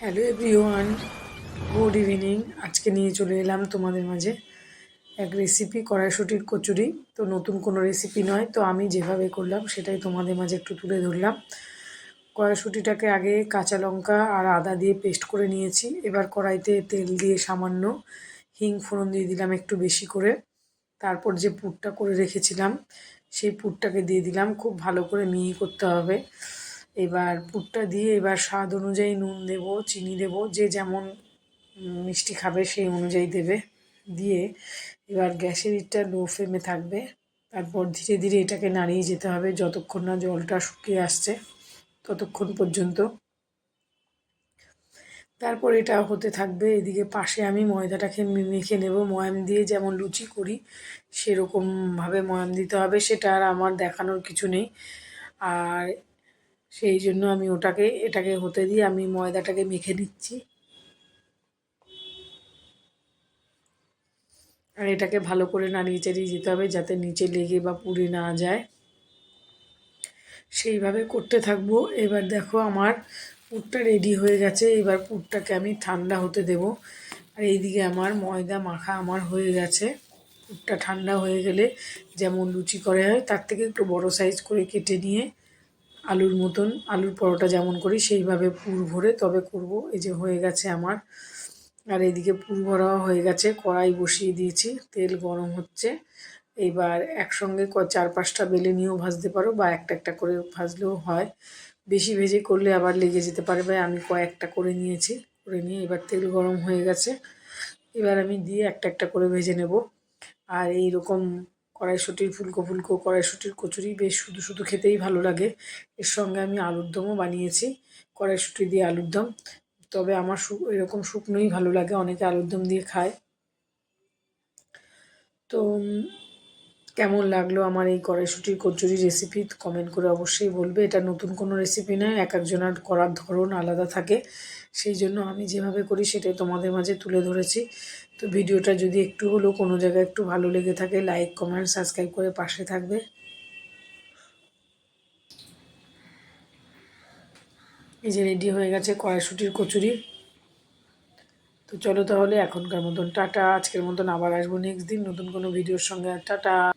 Hello everyone good evening আজকে নিয়ে চলে এলাম তোমাদের মাঝে এক রেসিপি কড়াইশুটির কচুরি। তো নতুন কোনো রেসিপি নয়, তো আমি যেভাবে করলাম সেটাই তোমাদের মাঝে একটু তুলে ধরলাম। কড়াইশুটিটাকে আগে কাঁচা লঙ্কা আর আদা দিয়ে পেস্ট করে নিয়েছি। এবার কড়াইতে তেল দিয়ে সামান্য হিং ফোড়ন দিয়ে দিলাম একটু বেশি করে। তারপর যে পুরটা করে রেখেছিলাম, সেই পুরটাকে দিয়ে দিলাম। খুব ভালো করে মিহি করতে হবে। এবার পুরটা দিয়ে এবার স্বাদ অনুযায়ী নুন দেব, চিনি দেব, যে যেমন মিষ্টি খাবে সেই অনুযায়ী দেবে। দিয়ে এবার গ্যাসের ইটটা লো ফ্লেমে থাকবে। তারপর ধীরে ধীরে এটাকে নাড়িয়ে যেতে হবে যতক্ষণ না জলটা শুকিয়ে আসছে, ততক্ষণ পর্যন্ত। তারপর এটা হতে থাকবে, এদিকে পাশে আমি ময়দাটাকে মেখে নেব। ময়াম দিয়ে যেমন লুচি করি, সেরকমভাবে ময়াম দিতে হবে। সেটা আর আমার দেখানোর কিছু নেই। আর সেই জন্য আমি ওটাকে, এটাকে হতে দিয়ে আমি ময়দাটাকে মেখে নিচ্ছি। আর এটাকে ভালো করে নাড়িয়ে চাড়িয়ে যেতে হবে যাতে নিচে লেগে বা পুড়ে না যায়। সেইভাবে করতে থাকব। এবার দেখো আমার পুরটা রেডি হয়ে গেছে। এবার পুরটাকে আমি ঠান্ডা হতে দেব। আর এইদিকে আমার ময়দা মাখা আমার হয়ে গেছে। পুরটা ঠান্ডা হয়ে গেলে যেমন লুচি করে হয়, তার থেকে একটু বড় সাইজ করে কেটে নিয়ে আলুর মতন, আলুর পরোটা যেমন করি, সেইভাবে পুর ভরে তবে করব। এই যে হয়ে গেছে আমার। আর এদিকে পুর ভরা হয়ে গেছে, কড়াই বসিয়ে দিয়েছি, তেল গরম হচ্ছে। এবার একসঙ্গে ক- চার পাঁচটা বেলে নিয়েও ভাজতে পারো, বা একটা একটা করে ভাজলেও হয়। বেশি ভেজে করলে আবার লেগে যেতে পারে বা আমি কয়েকটা করে নিয়েছি, করে নিয়ে এবার তেল গরম হয়ে গেছে। এবার আমি দিয়ে একটা একটা করে ভেজে নেব। আর এই রকম কড়াইশুটির ফুলকো ফুলকো, কড়াইশুটির কচুরি বেশ শুধু শুধু খেতেই ভালো লাগে। এর সঙ্গে আমি আলুর দমও বানিয়েছি, কড়াইশুঁটি দিয়ে আলুর দম। তবে আমার এরকম শুকনোই ভালো লাগে, অনেকে আলুর দম দিয়ে খায়। তো কেমন লাগল আমার এই কড়াইশুটির কচুরি রেসিপি কমেন্ট করে অবশ্যই বলবে। এটা নতুন কোনো রেসিপি নয়, এক একজনের করার ধরন আলাদা থাকে। সেই জন্য আমি যেভাবে করি সেটাই তোমাদের মাঝে তুলে ধরেছি। তো ভিডিওটা যদি একটু হলেও কোনো জায়গায় একটু ভালো লেগে থাকে লাইক কমেন্ট সাবস্ক্রাইব করে পাশে থাকবে। এই যে রেডি হয়ে গেছে কড়াইশুটির কচুরি। তো চলো তাহলে এখনকার মতন, টাটা। আজকের মতন আবার আসব নেক্সট দিন নতুন কোনো ভিডিওর সঙ্গে। টাটা।